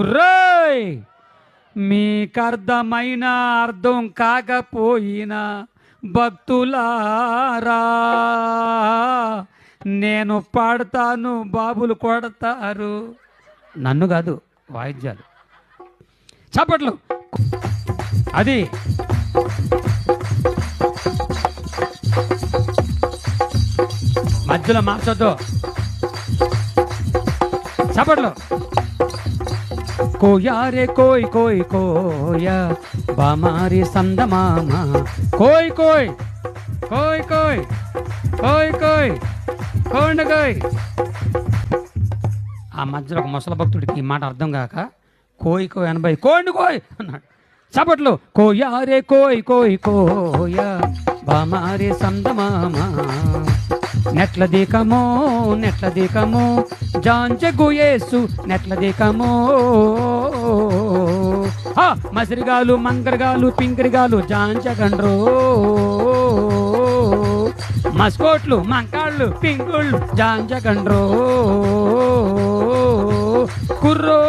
కుర్రోయ్ మీకర్థమైన అర్థం కాకపోయినా భక్తులారా నేను పాడతాను బాబులు కొడతారు. నన్ను కాదు వాయిద్యాలు. చప్పట్లు. అది. మధ్యలో మార్చొద్దు. చప్పట్లు. కోయారే కోయ్ కోయ్ కోయ. బామారి సందమామ కోయ్ కోయ్ కోయ్ కోయ్ కోయ్ కోయ్ కోండ కోయ్. ఆ మధ్యలో ఒక ముసల భక్తుడికి ఈ మాట అర్థం కాక కోయ్ కోయ్ అనబై కోండి కోయ్ అన్నాడు. చప్పట్లు కోయారే కోయ్ కోయ్ కోయ. బామారి సందమామ నెట్ల దీకమో నెట్ల దీకమో జాంచెగుయేసు నెట్ల దీకమో. మసిరిగాలు మంగరగాలు పింకరిగాలు జాంచగండ్రో మస్కోట్లు మంకాళ్ళు పింకుళ్ళు జాంచగండ్రో కుర్రో